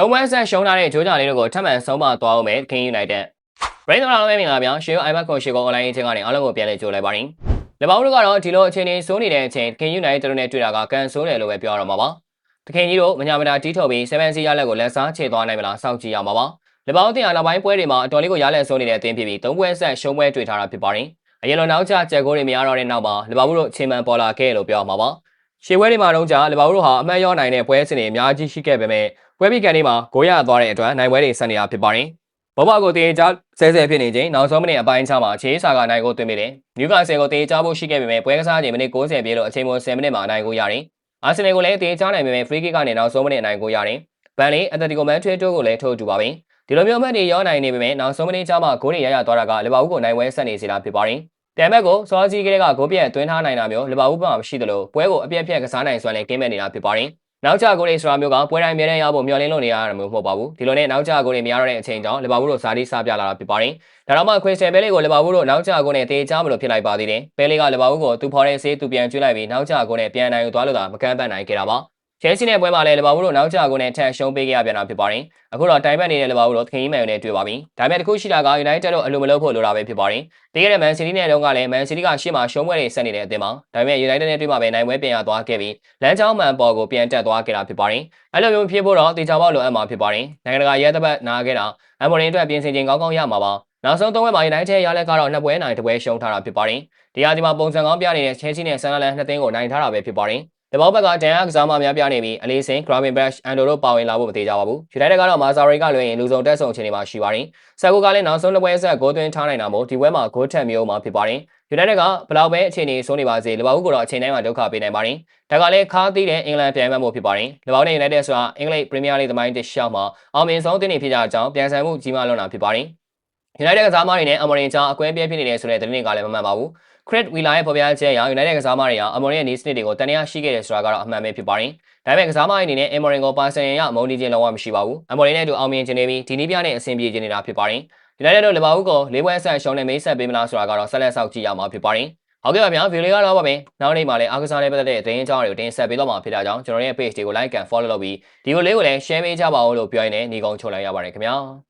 သုံးပွဲဆက်ရှုံးထားတဲ့ဂျိုးဂျာလေးတို့ကိုထပ်မံဆုံးမသွားအောင်မယ်ခင်ယူနိုက်တက်ဘရိန်တော်လာလုံးမင်္ဂလာဗျာရှေးရို iPad ကိုရှေးကို online အချင်းကနေအားလုံးကိုပြန်လည်ကြိုလိုက်ပါရင်လေပေါင်းတို့ကတော့ဒီလိုအခြေအနေစိုးနေတဲ့အချိန်ခင်ယူနိုက်တက်တို့နဲ့တွေ့တာကကန်ဆိုးတယ်လို့ပဲပြောရတော့မှာပါတခင်ကြီးတို့မညာမတာတီးထုတ်ပြီး7စီရလက်ကိုလက်စားချေသွားနိုင်မလားစောင့်ကြည့်ရမှာပါလေပေါင်းတင်အားနောက်ပိုင်းပွဲတွေမှာအတော်လေးကိုရလက်စိုးနေတဲ့အသင်းဖြစ်ပြီးသုံးပွဲဆက်ရှုံးပွဲတွေ့ထားတာဖြစ်ပါတယ်အရင်လိုနောက်ကျကြက်ကိုတွေမရတော့တဲ့နောက်မှာလေပေါင်းတို့ချိန်မှန်ပေါ်လာခဲ့လို့ပြောရမှာပါ ရှေ့ပွဲတွေမှာတော့ကြာလေပေါင်းတို့ဟာအမှတ်ရောနိုင်တဲ့ပွဲစဉ်တွေအများကြီးရှိခဲ့ပေမဲ့ပွဲပြီးကန်ဒီမှာဂိုးရသွားတဲ့အတွက်နိုင်ပွဲတွေဆက်နေတာဖြစ်ပါတယ်။ဘောဘကိုတေးချဆဲဆဲဖြစ်နေချိန်နောက်ဆုံးမိနစ်အပိုင်းခြားမှာအခြေစာကနိုင်ကိုသွင်းမိတယ်။နျူကာဆယ်ကိုတေးချဖို့ရှိခဲ့ပေမဲ့ပွဲကစားချိန်မိနစ်90ပြည့်လို့အချိန်မို10မိနစ်မှာနိုင်ကိုရတယ်။အာဆင်နယ်ကိုလည်းတေးချနိုင်ပေမဲ့ free kick ကနေနောက်ဆုံးမိနစ်နိုင်ကိုရတယ်။ဘန်လီအက်တလတီကိုမန်ထွေတိုကိုလည်းထိုးတူပါပဲ။ဒီလိုမျိုးအမှတ်တွေရောနိုင်နေပေမဲ့နောက်ဆုံးမိနစ်ခြားမှာဂိုးတွေရရသွားတာကလီဗာပူးကိုနိုင်ပွဲဆက်နေစေတာဖြစ်ပါတယ်။ တမ်မက်ကိုစောစီကလေးကဂိုးပြက်သွင်းထားနိုင်တာမျိုးလီဗာပူးမှာမရှိသလိုပွဲကိုအပြက်ပြက်ကစားနိုင်စွမ်းလည်းကင်းမဲ့နေတာဖြစ်ပါတယ်။နောက်ကျဂိုးတွေဆိုတာမျိုးကပွဲတိုင်းအများနဲ့ရဖို့မျှော်လင့်လို့နေရတာမျိုးမဟုတ်ပါဘူးဒီလိုနဲ့နောက်ကျဂိုးတွေမရတော့တဲ့အချိန်ကြောင့်လီဗာပူးတို့ဇာတိစပြလာတာဖြစ်ပါတယ်ဒါတော့မှခွေစတယ်ဘဲလေးကိုလီဗာပူးတို့နောက်ကျဂိုးနဲ့တေချာမလို့ဖြစ်လိုက်ပါသေးတယ်ဘဲလေးကလီဗာပူးကိုသူဖော်တဲ့ဆေးသူပြန်ကျွေးလိုက်ပြီးနောက်ကျဂိုးနဲ့ပြန်နိုင်ယူသွားလို့သာမကန့်ပတ်နိုင်ခဲ့တာပါ ချဲစီနဲ့ပွဲမှာလည်းလီဗာပူးတို့နောက်ကျဂိုးနဲ့ထက်ရှုံးပေးခဲ့ရပြန်တာဖြစ်ပါတယ်အခုတော့တိုင်ပတ်နေတဲ့လီဗာပူးတို့သခင်ကြီးမယ်နဲ့တွေ့ပါပြီဒါပေမဲ့တခုရှိတာက United တို့အလိုမလုပ်ဖို့လိုတာပဲဖြစ်ပါတယ်တကယ်တဲ့ Man City နဲ့တုန်းကလည်း Man City ကရှေ့မှာရှုံးပွဲတွေဆက်နေတဲ့အသင်းမှာဒါပေမဲ့ United နဲ့တွေ့မှာပဲနိုင်ပွဲပြန်ရသွားခဲ့ပြီးလမ်းကြောင်းမှန်ပေါ်ကိုပြန်တက်သွားခဲ့တာဖြစ်ပါတယ်အဲ့လိုမျိုးဖြစ်ဖို့တော့တေချာပေါက်လိုအပ်မှာဖြစ်ပါတယ်နိုင်ငံတကာရဲတပ်ပတ်နာခဲ့တာအမ်မိုရင်အတွက်ပြင်ဆင်ချိန်ကောင်းကောင်းရမှာပါနောက်ဆုံးသုံးပွဲမှာ United ရလက်ကတော့နှစ်ပွဲနိုင်တစ်ပွဲရှုံးထားတာဖြစ်ပါတယ်ဒီဟာဒီမှာပုံစံကောင်းပြနေတဲ့ Chelsea နဲ့ Sunderland နှစ်သင်းကိုနိုင်ထားတာပဲဖြစ်ပါတယ် တဘောဘက်ကဒန်ယာကစားမများပြနေပြီးအလေးစင် Graven Bash အန်ဒိုတို့ပါဝင်လာဖို့မသေးကြပါဘူး။ United ကတော့မာဇာရီကလွှဲရင်လူစုံတက်ဆုံခြင်းတွေမှာရှိပါတယ်။ဆာကိုကလည်းနောက်ဆုံးတစ်ပွဲဆက်ဂိုးသွင်းထားနိုင်တာမို့ဒီပွဲမှာဂိုးထက်မျိုးမှာဖြစ်ပါတယ်။ United ကဘလောက်ပဲအခြေအနေဆိုးနေပါစေလီဗာပူးကတော့အချိန်တိုင်းမှာဒုက္ခပေးနိုင်ပါတယ်။ဒါကလည်းခါးသီးတဲ့အင်္ဂလန်ပြန်မှတ်မှုဖြစ်ပါတယ်။လီဗာပူးနဲ့ United ဆိုတာအင်္ဂလိပ်ပရီးမီးယားလိသမိုင်းတစ်လျှောက်မှာအောင်မြင်ဆုံးတင်နေဖြစ်ကြအကြောင်းပြန်ဆန်မှုကြီးမားလွန်းတာဖြစ်ပါတယ်။ United ကစားမတွေနဲ့အမရင်ချာအကွဲပြဲဖြစ်နေတဲ့ဆိုတဲ့သတင်းတွေကလည်းမမှန်ပါဘူး။ Crit Wheeler ရဲ့ဖော်ပြချက်အရ United ကစားမတွေဟာအမော်ရင်ရဲ့နေစနစ်တွေကိုတန်ရာရှိခဲ့တယ်ဆိုတာကတော့အမှန်ပဲဖြစ်ပါတယ်။ဒါပေမဲ့ကစားမတွေအနေနဲ့အမော်ရင်ကိုပါဆန်ရအမုန်းတီးခြင်းလုံးဝမရှိပါဘူး။အမော်ရင်နဲ့အတူအောင်မြင်ခြင်းတွေပြီးဒီနည်းပြနဲ့အဆင်ပြေခြင်းနေတာဖြစ်ပါတယ်။ United တို့လီဗာပူးကိုလေးပွဲဆက်ရှုံးနေမိတ်ဆက်ပေးမလားဆိုတာကတော့ဆက်လက်ဆောက်ကြည့်ရမှာဖြစ်ပါတယ်။ဟုတ်ကဲ့ပါဗျာဗီဒီယိုကတော့ပါပဲ။နောက်နေ့မှာလည်းအားကစားနဲ့ပတ်သက်တဲ့သတင်းအကြောင်းတွေကိုတင်ဆက်ပေးတော့မှာဖြစ်တာကြောင့်ကျွန်တော်ရဲ့ page တွေကို like and follow လုပ်ပြီးဒီကိုလေးကိုလည်း share ပေးကြပါဦးလို့ပြောရင်းနဲ့ညီကုန်းချုပ်လိုက်ရပါတယ်ခင်ဗျာ။